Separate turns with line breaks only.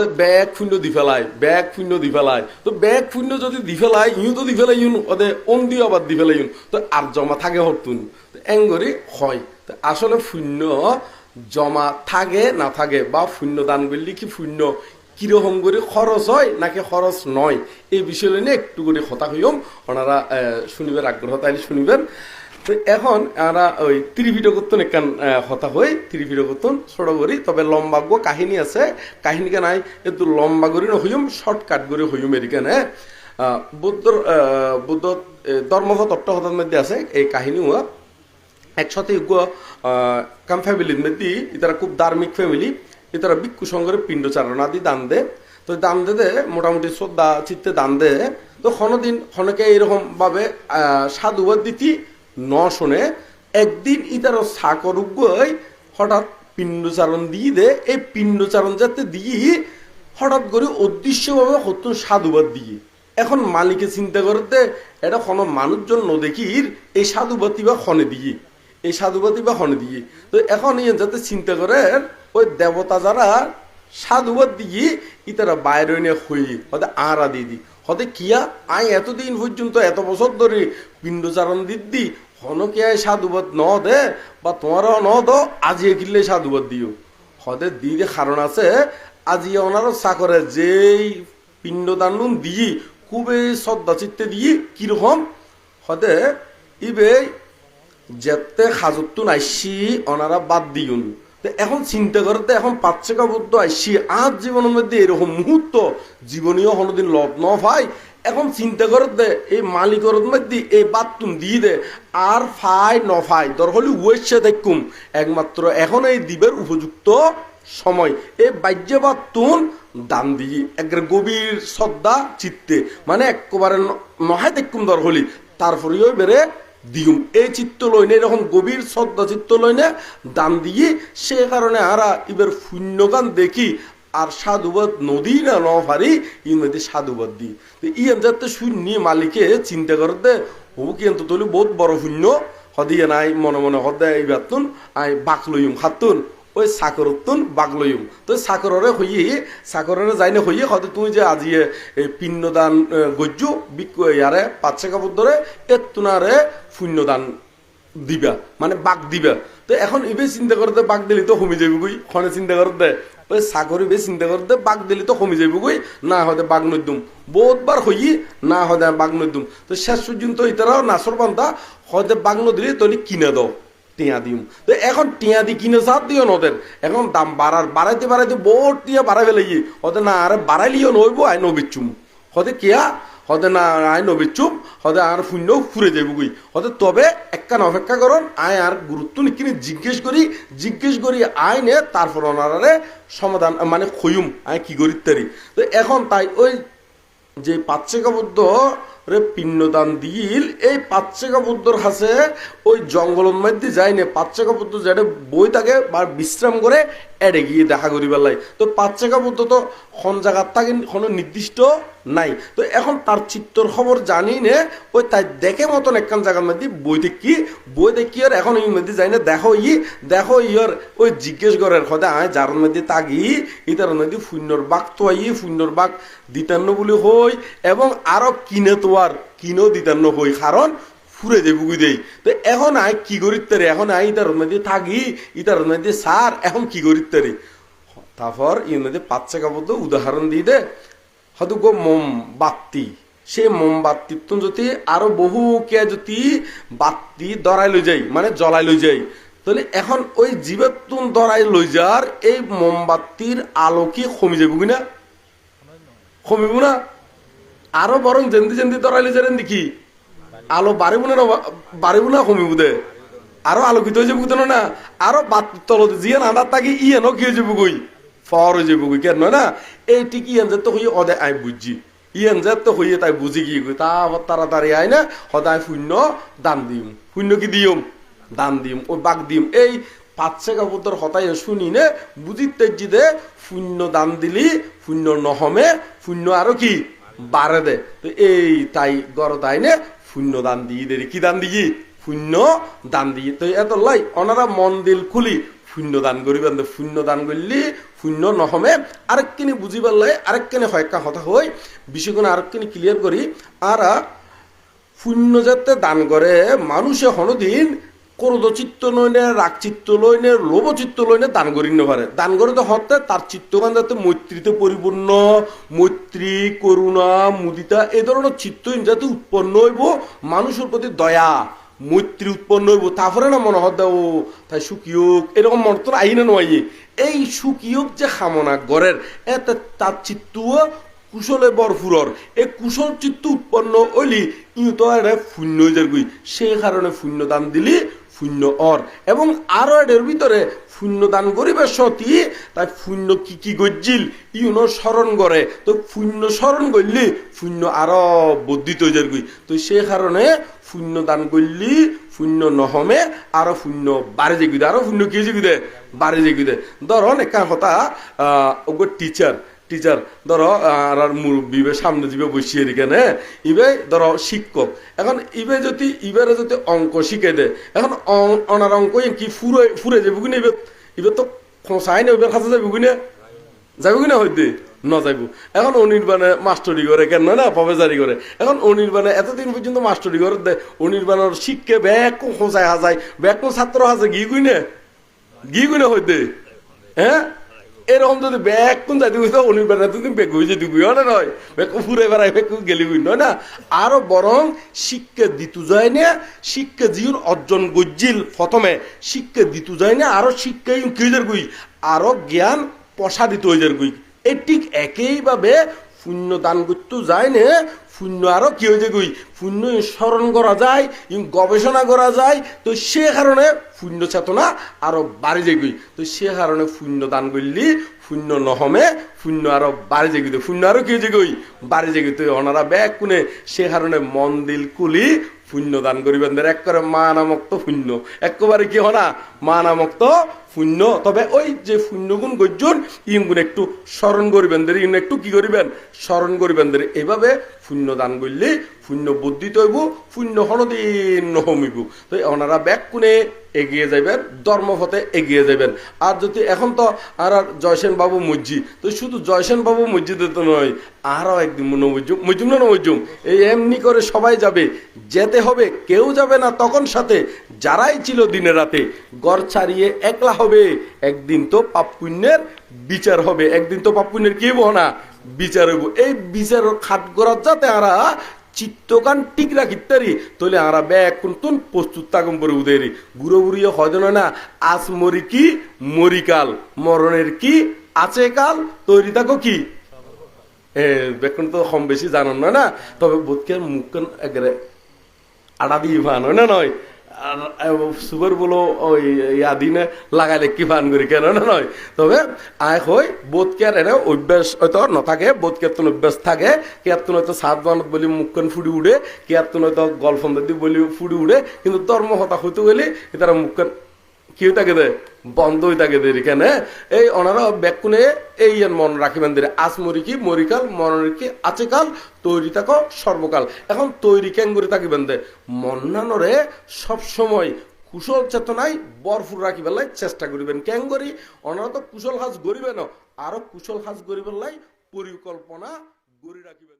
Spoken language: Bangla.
হতে ব্যাগ শূন্য দি ফেলায় ব্যাগ শূন্য দি ফেলায় তো ব্যাগ শূন্য যদি দি ফেলায় ইউ তো দি ফেলাই ইউন ওদে অন দিয়ে আবার দি ফেলাই তো আর জমা থাকে হরতুন। তো এঙ্গরি হয়। তো আসলে শূন্য জমা থাকে না থাকে বা শূন্য দান করলে কি শূন্য? কীরকম করে খরচ হয় নাকি খরচ নয়? এই বিষয় নিয়ে একটু করে কথা হইম ওনারা আহ, শুনিবেন আগ্রহ তাইলে শুনিবেন। তো এখন আমরা ওই ত্রিভিডিও করতেন একখান হতা হই ত্রিভিডিও করতেন ছোট করি তবে লম্বা গো কাহিনী আছে। কাহিনীকে নাই একটু লম্বা করে হইম শর্টকাট করে হইম এদিকে বুদ্ধর বুদ্ধ ধর্মঘ তত্ত্বহতার মধ্যে আছে এই কাহিনী হওয়া একসাথে কাম ফ্যামিলির মধ্যে ইতারা খুব ধার্মিক ফ্যামিলি ইতারা ভিক্ষু সঙ্গে পিণ্ড চারণা দিয়ে দান দে। তো দান দে দে মোটামুটি শ্রদ্ধা চিত্তে দান দে। তো ক্ষণদিন ক্ষণকে এরকম ভাবে আহ, সাধুবাদ দিতি ন শোনে একদিন ইতার সাকর উগ্গই হঠাৎ পিণ্ডচারণ দিয়ে দে, এই পিণ্ডচারণ যাতে দিয়ে হঠাৎ করে অদৃশ্যভাবে হতো সাধুবাদ দিয়ে। এখন মালিকে চিন্তা করতে, এটা কোনো মানুষজন নদেখির, এই সাধুবাতি বা খনে দিয়ে, এই সাধুবাতি বা খনে দিয়ে। তো এখন ইয়ে যাতে চিন্তা করে ওই দেবতা যারা সাধুবাদ দিয়ে ইতারা বাইরে নিয়ে হই হতে আড়া দিয়ে দি। হতে কিয়া, আই এতদিন পর্যন্ত, এত বছর ধরে পিণ্ডচারণ দিদি হনকে আয় সাধুবাদ ন দে বা তোমারও ন দো আজিয়ে কিনলে সাধুবাদ দিও। হতে দিয়ে কারণ আছে, আজি ওনারও চাকরে যেই পিণ্ডদান দিয়ে খুবই শ্রদ্ধা চিত্তে দিয়ে কীরকম? হতে ইবে যেতে হাজতু নাইসি ওনারা বাদ দিউন। এখন চিন্তা করতে এখন পাচ্ছে কাবদ্ধ আইসি, আজ জীবনের মধ্যে এরকম মুহূর্ত, জীবনীয় হনদিন লব ন ভাই এখন চিন্তা করত দে, এই মালিকর মধ্যে এই বাতুন দিয়ে দে, আর ফাই ন ফাই দরহলি ওয়েসে দেখুম। একমাত্র এখন এই দ্বীপের উপযুক্ত সময়। এই বাহ্য বাতুন দান দিয়ে, একবার গভীর শ্রদ্ধা, চিত্তে। মানে একেবারে নহায় দেখুম দরহলি তারপরেও বেড়ে দিউম। এই চিত্ত লইনে এরকম গভীর শ্রদ্ধা চিত্ত লইনে দান দিয়ে, সে কারণে আরা এবার শূন্যগান দেখি আর সাধুবাদ নদী না ন পারি ইন মধ্যে সাধুবাদ দি। তো ইয়ে যাতে শূন্য মালিকে চিন্তা করতে, ও কিন্তু তলি বহুত বড় শূন্য? হদিয়ে নাই, মনে মনে হদে এই বাতুন আই বাক লইম হাতুন ওই সাকরতুন বাক লইম। তো সাকররে হইয়ে, সাকররে যাইনে হইয়ে, হয়তো তুই যে আজি এই পিণ্ডদান গজ্জু বিক ইয়ারে পাচ্ছে কাপড় ধরে এতুনারে পুণ্যদান দিবা মানে বাঘ দিবা। তো এখন ইবে চিন্তা করতে বাঘ দিলি তো কমি যাবি গই খনে চিন্তা করতে ওই সাগর ইবে চিন্তা করতে বাক দিলি তো কমি যাবি গই না হতে বাঘ নদ্যুম বহুতবার হই না হতে বাঘ নদ্যুম তো শেষ পর্যন্ত ইতারাও নাচর বান্ধা হতে বাঘ নদিলে তলি কিনে দাও, টিয়া দিম তো এখন টিয়া দি কিনে সাত দিও নদের এখন দাম বাড়ার বাড়াইতে বাড়াইতে বহুত টিয়া বাড়াই ফেলাই হতে না আরে বাড়াইলিও নইব আই নবিচুম হতে কেয়া? হতে না আয় আই চুপ হতে আর শূন্য ফুরে যাব গই হতে তবে একখান অপেক্ষা করুন, আয় আর গুরুত্ব নিকিনি জিজ্ঞেস করি জিজ্ঞেস করি আয় নে, তারপর ওনারে সমাধান মানে খয়ুম, আয় কি করি তো এখন তাই ওই যে পাচ্ছেকা বুদ্ধ রে পিণ্ডদান দিল। এই পাচ্ছেকা বুদ্ধর কাছে ওই জঙ্গলের মধ্যে যায় না। পাচ্ছেকা বুদ্ধ যেটা বই থাকে বা বিশ্রাম করে এড়ে গিয়ে দেখা করি পেলাই তো পাচ্ছেকা বুদ্ধ তো কোন জায়গার থাকে কোনো নির্দিষ্ট নাই। তো এখন তার চিত্তর খবর জানি নে, ওই তাই দেখে মতন একখান জায়গার মধ্যে বই দেখি। বই দেখি আর এখন এই মধ্যে যাই না, দেখো ই, দেখো ইয়র ওই জিজ্ঞেস করার কথা, আয় যার মধ্যে তাগি, ইতার মধ্যে শূন্যর বাঘ তো আই শূন্যর বাঘ দিতান্ন বলে হই, এবং আরও কিনে তো আর কিনেও দিতান্ন হই কারণ ফুরে দেবো গুই দেই। তো এখন আয় কি করিত তারে এখন আয় ইতার মধ্যে থাকি ইতার মধ্যে সার এখন কি করিত তারে তারপর ইর মধ্যে পাচ্চা কাপড় উদাহরণ দিয়ে দে হয়তো গো মোমবাতি সে মোমবাতি যদি আরও বহু কে যদি বাতি দরাই লই যাই মানে জ্বলাই লই যাই তাহলে এখন ওই জীবের তুন দরাই লই যার এই মোমবাতির আলো কি কমি যাব কিনা কমিব না আরও বরং জেন্দি জেন্দি দরাই লই যারেন দেখি আলো বাড়িব না বাড়িব না কমিব দে আরও আলোকিত হয়ে যাব না? আরও বাত তলত জিয়ে আন্দার তাকি ইয়ে ন কি হয়ে যাব গই ফর হয়ে যাব গই কেন না? এইটি কি ইয়ান তো হইয়ে অদে আই বুঝছি। ইয়ান যে তো হইয়ে তাই বুঝি গিয়ে গই তা তাড়াতাড়ি আই না? সদায় শূন্য দান দিম। শূন্য কি দিম? দান দিম। ওই বাঘ দিম। এই পাঁচশে কাপড় হতাই শুনি নে? বুঝি তেজি দে, শূন্য দান দিলি, শূন্য নহমে, শূন্য আরও কি? বাড়ে দে তো এই তাই গড় তাই নে শূন্য দান দিয়ে দে কি দান দিই? শূন্য দান দিয়ে তো এত লাই ওনারা মন দিল খুলি শূন্য দান করিবেন শূন্য দান করলি শূন্য নহমে। আরেকখিনি বুঝি পারলে আরেকখানে হয়কা হতা হই। বিষয়গুলো আরেকখানি ক্লিয়ার করি। আর শূন্য যাতে দান করে, মানুষে হনদিন ক্রোধ চিত্ত লইনে রাগ চিত্ত লইনে লোভ চিত্ত লইনে দান করি না পারে। দান করে তো হতে তার চিত্তগান যাতে মৈত্রীতে পরিপূর্ণ, মৈত্রী, করুণা, মুদিতা, এ ধরনের চিত্ত যাতে উৎপন্ন হইব, মানুষের প্রতি দয়া, মৈত্রী উৎপন্ন হইব তারপরে না মনে হয় ও তাই সুখিয়োগ এরকম মনে তো আই না নয় এই সুখিয়োগ যে কামনা গড়ের এতে তার চিত্ত কুশলে বরফুরর এই কুশল চিত্ত উৎপন্ন হইলি ই তো এটা শূন্য হয়ে যাবি। সেই কারণে শূন্য দান দিলি শূন্য অর। এবং আরও এর ভিতরে শূন্য দান করিবে সতী, তাই শূন্য কি কি গজ্জিল? ইউনো স্মরণ করে। তো শূন্য স্মরণ করলি, শূন্য আরও বর্ধিত হয়ে যাবি। তো সেই কারণে শূন্য দান করলি, শূন্য নহমে, আরও শূন্য বাড়ি যেগি দে শূন্য কি যেগি দে বাড়ি যেগি দে ধরন একটা কথা টিচার টিচার ধরো আর মুরব্বী সামনে দিবে বসিয়ে এখানে ইবে, ধরো, শিক্ষক। এখন ইবে যদি, ইবারে যদি অঙ্ক শিখে দে, এখন অনার অঙ্ক কি ফুরে ফুরে যাবে কিনে ইবে? ইবে তো খোঁচাই না ইবের কাছে যাবে কিনে যাবে কিনা হইতে? ন যাইব। এখন অনির্বাণে মাস্টারি করে কেন? না প্রফেসারি করে। এখন অনির্বাণে এতদিন পর্যন্ত মাস্টারি করে দে, অনির্বাণের শিক্ষে ব্যাগ খোঁচাই হাজাই ব্যাগ ছাত্র হাজে গি গুইনে গি গুইনে হইতে? হ্যাঁ? এরকম যদি ব্যাগ কোন যাইতে হইতো অনির্বাণ এতদিন বেগ হয়ে যেতে গুই না নয়। বেগ ফুরে বেড়াই বেগ গেলি গুই নয় না। আরও বরং শিক্ষা দিতু যায় না, শিক্ষা জীবন অর্জন গজ্জিল প্রথমে। শিক্ষা দিতু যায় না, আরও শিক্ষা কি হয়ে গুই? আরও জ্ঞান প্রসাদিত হয়ে যার গুই। এই ঠিক একইভাবে শূন্য দান করতে যায় না শূন্য আরও কি হয়ে গুই শূন্য স্মরণ করা যায় গবেষণা করা যায়, তো সে কারণে শূন্য চেতনা আরও বাড়ি গুই তো সে কারণে শূন্য দান করলি শূন্য নহমে শূন্য আরও বাড়ি জেগিতে শূন্য আরও কি জেগই বাড়ি জেগিতে ওনারা ব্যাগ কোনে সে কারণে মন, দিল, কুলি শূন্য দান করিবেন। এক করে মা নামক তো শূন্য একেবারে কি হনা? মা নামক তো শূন্য। তবে ওই যে শূন্য শূন্যগুণ গজ্জন ইগুণ একটু স্মরণ করিবেন। দের ইগুণ একটু কি করিবেন? স্মরণ করিবেন। দের এইভাবে শূন্য দান করলে শূন্য বুদ্ধি তৈব, শূন্য হনদিন নহমিব। তো ওনারা ব্যাগ কোনে এগিয়ে যাবেন ধর্মপথে এগিয়ে যাবেন আর যদি এখন তো আর আর জয়সেন বাবু মসজিদ তো শুধু জয়সেন বাবু মসজিদে তো নয়, আরও একদিন মজুম মজুম না মজুম এই এমনি করে সবাই যাবে। যেতে হবে, কেউ যাবে না তখন সাথে। যারাই ছিল দিনে রাতে গড় ছাড়িয়ে একলা হবে। একদিন তো পাপ পুণ্যের বিচার হবে। একদিন তো পাপ পুণ্যের কি হব না? বিচার হইব। এই বিচার খাট করার যাতে আরা চিত্তকান ঠিক রাখি তারি, তাহলে আমরা ব্যাগ কোন প্রস্তুত থাকুন পরে উদেরি গুড়ো বুড়িয়ে হয় না, আজ মরি কি? মরিকাল মরণের কি? আছে কাল? তৈরি থাকো কি? এ বেকন তো কম বেশি জানান না না? তবে বোধকে একেবারে আড়া দিয়ে ফান হয় না নয়? সুগার বলো ওই ইয়াদিনে লাগাইলে কি ফান করি কেন নয় তবে আয় হই বোধকে আর এনে অভ্যাস হয়তো নথাকে বোধকে তো অভ্যাস থাকে কেয়ার তো হয়তো সাত মানত বলি মুখখান ফুড়ি উড়ে কেয়ার তো হয়তো গল্প বলি ফুড়ি উঠে কিন্তু ধর্ম হতা হইতে গেলে তারা মুখখান কি হয়ে থাকে দে বন্ধ হয়ে থাকে দেরি কেন? এই ওনারা ব্যাকুনে এই মন রাখিবেন দেরি আজ মরি কি মরিকাল মরণের কি আছে কাল তৈরি থাকো সর্বকাল। এখন তৈরি করে থাকিবেন দে। মন্নানরে সবসময় কুশল চেতনায় বরফুর রাখি বেলায় চেষ্টা করিবেন কেন করি ওনারা তো কুশল হাজ গরিবেন আরও কুশল হাজ গরিবেন লাই পরিকল্পনা গড়ি রাখিবেন।